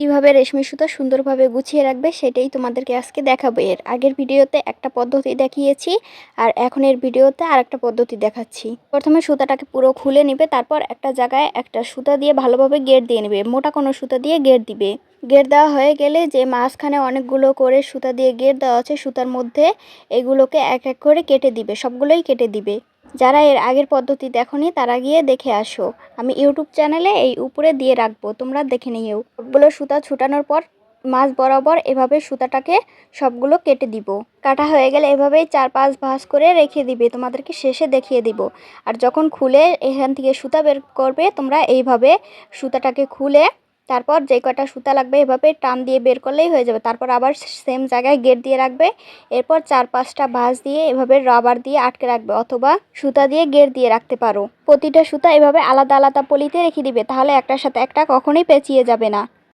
কীভাবে রেশমি সুতা সুন্দরভাবে গুছিয়ে রাখবে সেটাই তোমাদেরকে আজকে দেখাবো। এর আগের ভিডিওতে একটা পদ্ধতি দেখিয়েছি আর এখনের ভিডিওতে আর একটা পদ্ধতি দেখাচ্ছি। প্রথমে সুতাটাকে পুরো খুলে নিবে, তারপর একটা জায়গায় একটা সুতা দিয়ে ভালোভাবে গেট দিয়ে নেবে, মোটা কোনো সুতা দিয়ে গেট দিবে। গেট দেওয়া হয়ে গেলে যে মাঝখানে অনেকগুলো করে সুতা দিয়ে গেট দেওয়া আছে, সুতার মধ্যে এগুলোকে এক এক করে কেটে দিবে, সবগুলোই কেটে দিবে। যারা এর আগের পদ্ধতি দেখনি, তারা গিয়ে দেখে আসো। আমি ইউটিউব চ্যানেলে এই উপরে দিয়ে রাখব, তোমরা দেখে নিও সবগুলো সুতা ছুটানোর পর, মাছ বরাবর এভাবে সুতাটাকে সবগুলো কেটে দিব। কাটা হয়ে গেলে এভাবেই চার পাঁচ ভাঁজ করে রেখে দিবে, তোমাদেরকে শেষে দেখিয়ে দিব। আর যখন খুলে এখান থেকে সুতা বের করবে, তোমরা এইভাবে সুতাটাকে খুলে তারপর যে কটা সুতা লাগবে এভাবে টান দিয়ে বের করলেই হয়ে যাবে। তারপর আবার সেম জায়গায় গেট দিয়ে রাখবে। এরপর চার পাঁচটা ভাঁজ দিয়ে এভাবে রাবার দিয়ে আটকে রাখবে অথবা সুতা দিয়ে গেট দিয়ে রাখতে পারো। প্রতিটা সুতা এভাবে আলাদা আলাদা পলিতে রেখে দিবে, তাহলে একটার সাথে একটা কখনোই পেঁচিয়ে যাবে না।